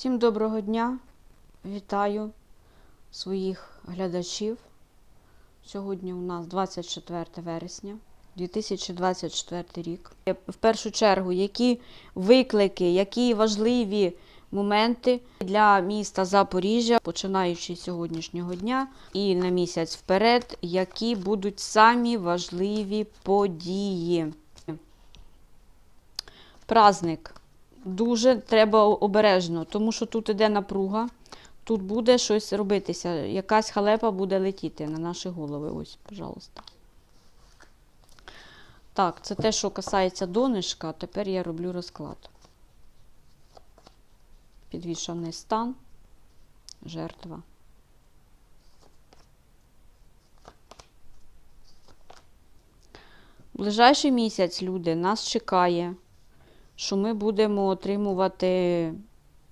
Всім доброго дня. Вітаю своїх глядачів. Сьогодні у нас 24 вересня 2024 рік. В першу чергу, які виклики, які важливі моменти для міста Запоріжжя, починаючи з сьогоднішнього дня і на місяць вперед, які будуть самі важливі події. Праздник дуже треба обережно, тому що тут іде напруга, тут буде щось робитися, якась халепа буде летіти на наші голови. Ось, пожалуйста. Так, це те, що касається донишка, тепер я роблю розклад. Підвішаний стан, жертва. Ближайший місяць, люди, нас чекає що ми будемо отримувати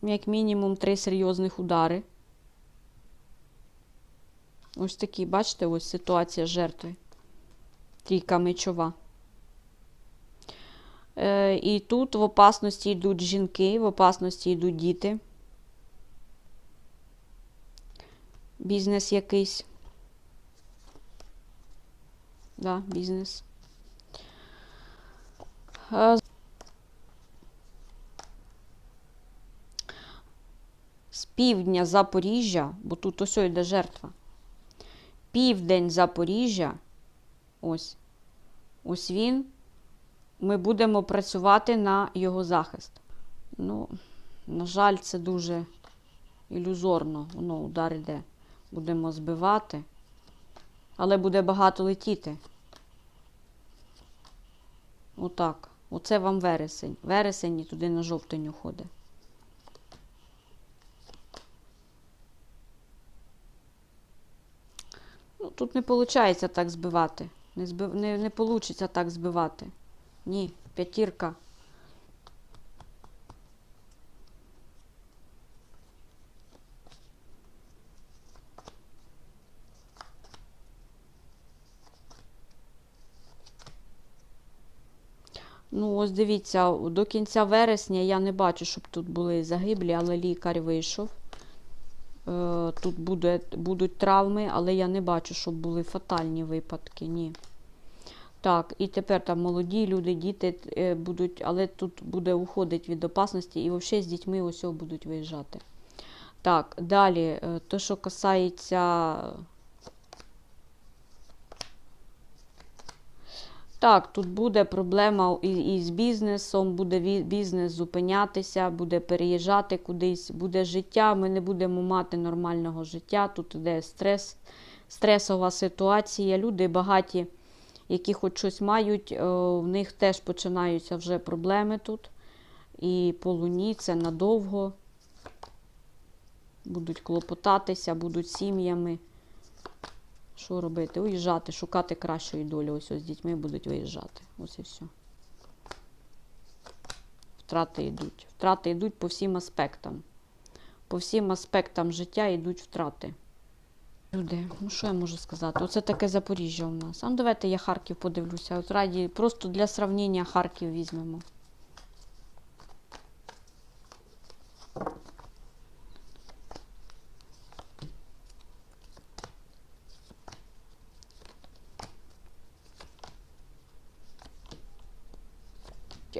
як мінімум три серйозних удари. Ось такі, бачите, ось ситуація жертви. Трійка мечова. Е, і тут в опасності йдуть жінки, в опасності йдуть діти. Бізнес якийсь. Да, бізнес. Е, з півдня Запоріжжя, бо тут ось йде жертва. Південь Запоріжжя, ось, ось він. Ми будемо працювати на його захист. Ну, на жаль, це дуже ілюзорно, воно удар іде. Будемо збивати, але буде багато летіти. Отак. Оце вам вересень. Вересень і туди на жовтень уходить. Ну, тут не виходить так збивати. Не збив... не, не вийде так збивати. Ні, п'ятірка. Ну, ось дивіться, до кінця вересня я не бачу, щоб тут були загиблі, але лікар вийшов. Е, тут буде, будуть травми, але я не бачу, щоб були фатальні випадки. Ні. Так, і тепер там молоді люди, діти е, будуть, але тут буде уходить від опасності, і взагалі з дітьми ось будуть виїжджати. Так, далі, то, те, що касається. Так, тут буде проблема і, з бізнесом, буде бізнес зупинятися, буде переїжджати кудись, буде життя. Ми не будемо мати нормального життя. Тут йде стрес, стресова ситуація. Люди багаті, які хоч щось мають, в них теж починаються вже проблеми тут. І по луні це надовго. Будуть клопотатися, будуть сім'ями. Що робити? Уїжджати, шукати кращої долі. Ось ось з дітьми будуть виїжджати. Ось і все. Втрати йдуть. Втрати йдуть по всім аспектам. По всім аспектам життя йдуть втрати. Люди, ну що я можу сказати? Оце таке Запоріжжя у нас. А ну давайте я Харків подивлюся. От раді, просто для сравнення Харків візьмемо.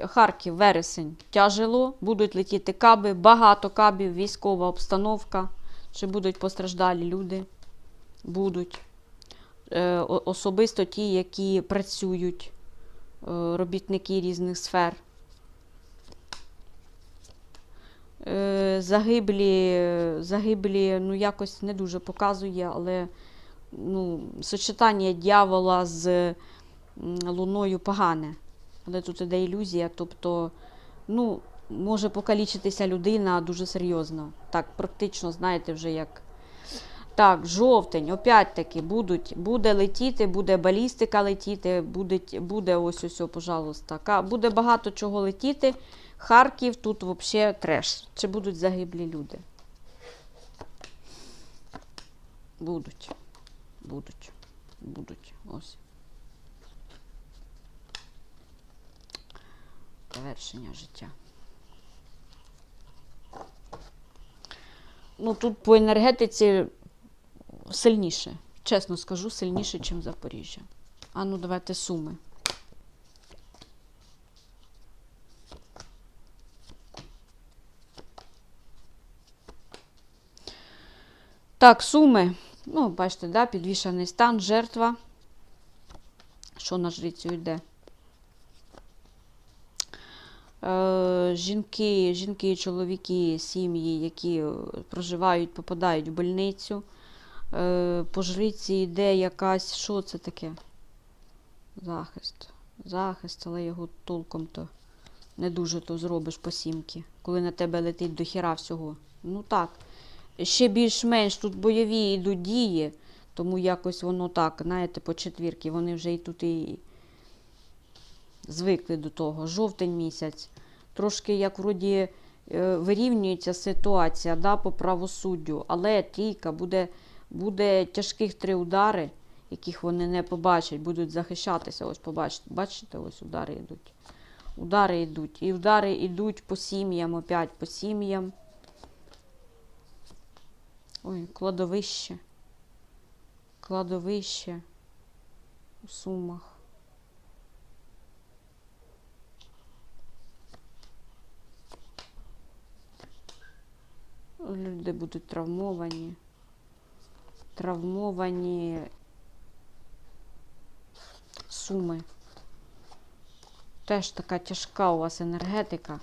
Харків, вересень тяжело, будуть летіти каби, багато кабів, військова обстановка. Чи будуть постраждалі люди? Будуть. Е, Особисто ті, які працюють, е, робітники різних сфер. Е, загиблі, загиблі, ну, якось не дуже показує, але ну, сочетання дьявола з луною погане але тут іде ілюзія, тобто, ну, може покалічитися людина дуже серйозно. Так, практично, знаєте, вже як. Так, жовтень, опять-таки, будуть, буде летіти, буде балістика летіти, буде буде ось ось, пожалуйста. Буде багато чого летіти. Харків тут взагалі треш. Чи будуть загиблі люди? Будуть. Будуть. Будуть. Ось. Завершення життя. ну тут по енергетиці сильніше. Чесно скажу, сильніше, ніж Запоріжжя. А ну, давайте суми. Так, суми. Ну, бачите, да, підвішаний стан, жертва. Що на жрицю йде? Е, жінки, жінки, чоловіки, сім'ї, які е, проживають, попадають в больницю. Е, по жриці йде якась, що це таке? Захист. Захист, але його толком то не дуже то зробиш по сімки, коли на тебе летить до хіра всього. Ну так. Ще більш-менш тут бойові йдуть дії, тому якось воно так, знаєте, по четвірки, вони вже і тут і звикли до того. Жовтень місяць. Трошки як вроді е, вирівнюється ситуація да, по правосуддю, але трійка буде, буде тяжких три удари, яких вони не побачать, будуть захищатися. Ось побачите, бачите, ось удари йдуть. Удари йдуть. І удари йдуть по сім'ям, опять по сім'ям. Ой, кладовище. Кладовище у Сумах. Люди будуть травмовані. Травмовані суми. Теж така тяжка у вас енергетика.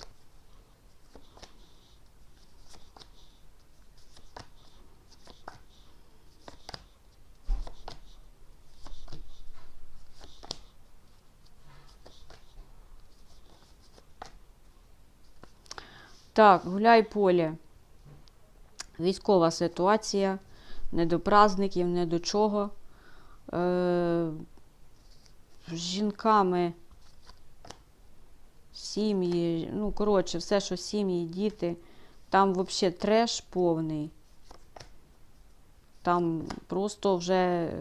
Так, гуляй поле. Військова ситуація, не до праздників, не до чого. Е, з жінками, сім'ї, ну, коротше, все, що сім'ї, діти. Там взагалі треш повний. Там просто вже е,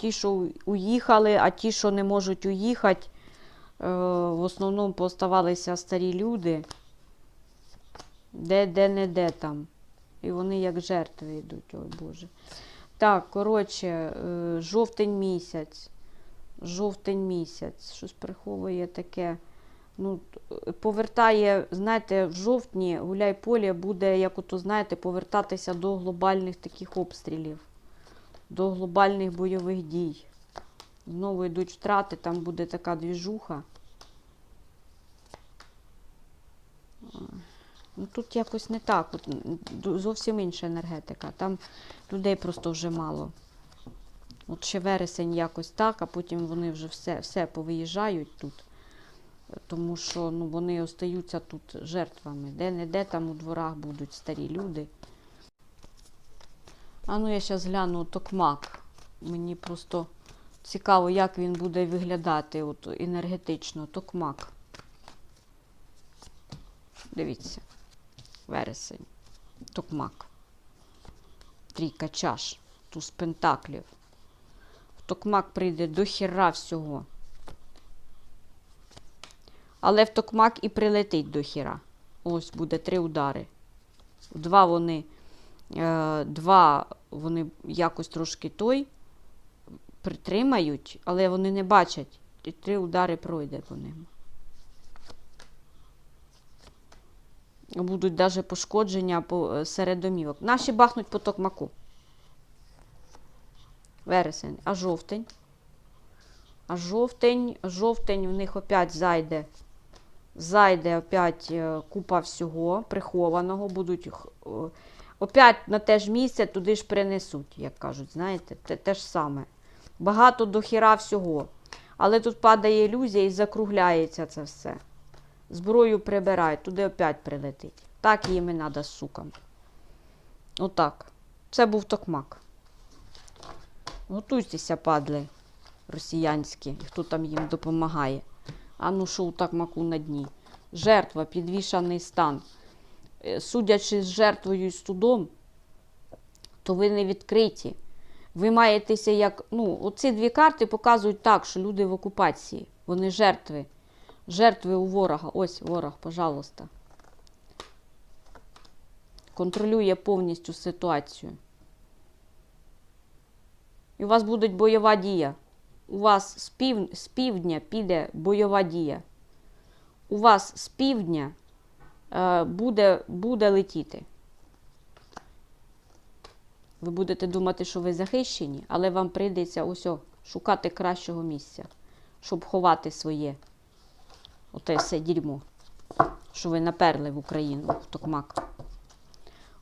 ті, що уїхали, а ті, що не можуть уїхати, е, в основному поставалися старі люди. Де, де, не де там. І вони як жертви йдуть, ой Боже. Так, коротше, е, жовтень місяць. Жовтень місяць. Щось приховує таке. Ну, повертає, знаєте, в жовтні гуляй поле буде, як ото, знаєте, повертатися до глобальних таких обстрілів, до глобальних бойових дій. Знову йдуть втрати, там буде така двіжуха. Ну, тут якось не так. От, зовсім інша енергетика. Там людей просто вже мало. От ще вересень якось так, а потім вони вже все, все повиїжджають тут. Тому що ну, вони остаються тут жертвами. Де-не-де там у дворах будуть старі люди. А ну я зараз гляну токмак. Мені просто цікаво, як він буде виглядати от, енергетично. Токмак. Дивіться. Вересень. Токмак. Трійка чаш. Туз пентаклів. В токмак прийде до хіра всього. Але в токмак і прилетить до хіра. Ось буде три удари. Два вони, е, два вони якось трошки той притримають, але вони не бачать. І три удари пройде по ним. Будуть навіть пошкодження е, серед домівок. Наші бахнуть по токмаку. Вересень. А жовтень? А жовтень, жовтень в них опять зайде. Зайде опять е, купа всього прихованого. Будуть опять на те ж місце туди ж принесуть, як кажуть, знаєте, те, те ж саме. Багато до хіра всього. Але тут падає ілюзія і закругляється це все. Зброю прибирають, туди опять прилетить. Так їм і треба, сукам. Отак. Це був токмак. Готуйтеся, падли росіянські, хто там їм допомагає. А ну що у токмаку на дні? Жертва, підвішаний стан. Е, Судячи з жертвою і судом, то ви не відкриті. Ви маєтеся як. Ну, оці дві карти показують так, що люди в окупації. Вони жертви. Жертви у ворога. Ось ворог, пожалуйста. контролює повністю ситуацію. І у вас буде бойова дія. У вас з, пів... з півдня піде бойова дія. У вас з півдня е, буде, буде летіти. Ви будете думати, що ви захищені, але вам прийдеться ось шукати кращого місця, щоб ховати своє оте все дерьмо, що ви наперли в Україну, в Токмак.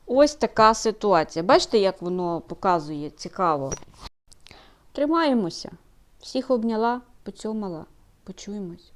Ось така ситуація. Бачите, як воно показує цікаво. Тримаємося. Всіх обняла, поцьомала. Почуємось.